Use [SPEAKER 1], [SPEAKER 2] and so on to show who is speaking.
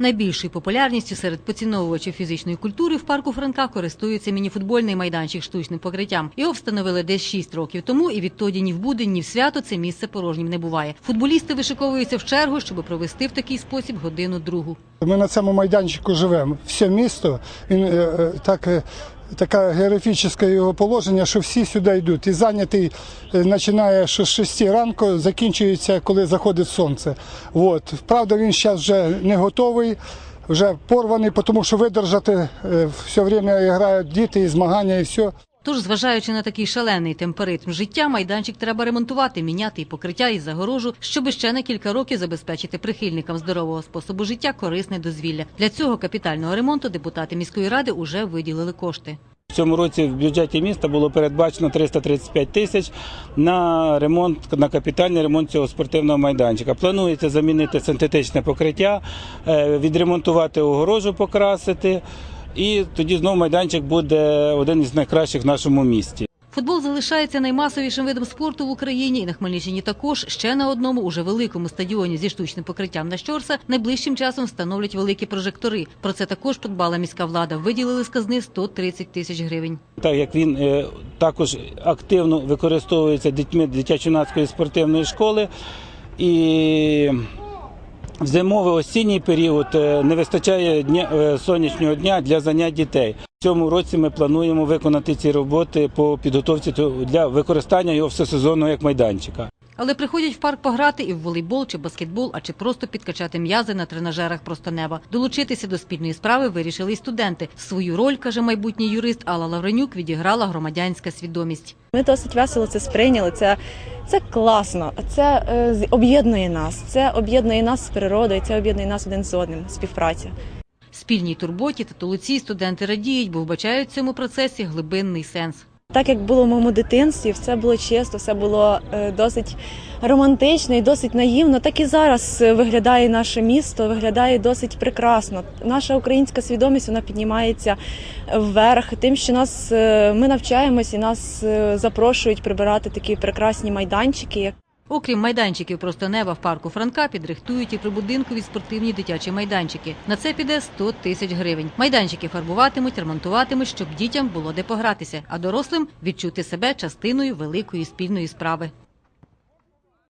[SPEAKER 1] Найбільшою популярністю серед поціновувачів фізичної культури в парку Франка користується мініфутбольний майданчик штучним покриттям. Його встановили десь 6 років тому, і відтоді ні в будень, ні в свято це місце порожнім не буває. Футболісти вишиковуються в чергу, щоб провести в такий спосіб годину другу.
[SPEAKER 2] Ми на цьому майданчику живемо. Все місто він е, е, так. Таке географічне його положення, що всі сюди йдуть. І зайнятий е, починає з 6 ранку, закінчується, коли заходить сонце. От. Правда, він зараз вже не готовий, вже порваний, тому що видержати е, все время грають діти і змагання, і все.
[SPEAKER 1] Тож, зважаючи на такий шалений темперитм життя, майданчик треба ремонтувати, міняти і покриття і загорожу, щоб ще на кілька років забезпечити прихильникам здорового способу життя корисне дозвілля. Для цього капітального ремонту депутати міської ради уже виділили кошти.
[SPEAKER 3] В цьому році в бюджеті міста було передбачено 335 тисяч на ремонт, на капітальний ремонт цього спортивного майданчика. Планується замінити синтетичне покриття, е, відремонтувати огорожу, покрасити. І тоді знову майданчик буде один із найкращих в нашому місті.
[SPEAKER 1] Футбол залишається наймасовішим видом спорту в Україні і на Хмельниччині також ще на одному уже великому стадіоні зі штучним покриттям на Щорса найближчим часом встановлять великі прожектори. Про це також подбала міська влада. Виділили з казни 130 тисяч гривень.
[SPEAKER 3] Так як він е, також активно використовується дітьми дитячо-юнацької спортивної школи і в зимовий осінній період е, не вистачає дня, е, сонячного дня для занять дітей. В цьому році ми плануємо виконати ці роботи по підготовці для використання його всесезонного як майданчика.
[SPEAKER 1] Але приходять в парк пограти і в волейбол чи баскетбол, а чи просто підкачати м'язи на тренажерах просто неба. Долучитися до спільної справи вирішили й студенти. Свою роль, каже майбутній юрист Алла Лавренюк, відіграла громадянська свідомість.
[SPEAKER 4] Ми досить весело це сприйняли. Це, це класно. Це е, об'єднує нас. Це об'єднує нас з природою. Це об'єднує нас один з одним. Співпраця.
[SPEAKER 1] Спільній турботі та толуці студенти радіють, бо вбачають в цьому процесі глибинний сенс.
[SPEAKER 4] Так як було в моєму дитинстві, все було чисто, все було е, досить романтично і досить наївно. Так і зараз е, виглядає наше місто, виглядає досить прекрасно. Наша українська свідомість вона піднімається вверх, тим, що нас е, ми навчаємось і нас запрошують прибирати такі прекрасні майданчики.
[SPEAKER 1] Окрім майданчиків просто неба в парку Франка підрихтують і прибудинкові спортивні дитячі майданчики. На це піде 100 тисяч гривень. Майданчики фарбуватимуть, ремонтуватимуть, щоб дітям було де погратися, а дорослим відчути себе частиною великої спільної справи.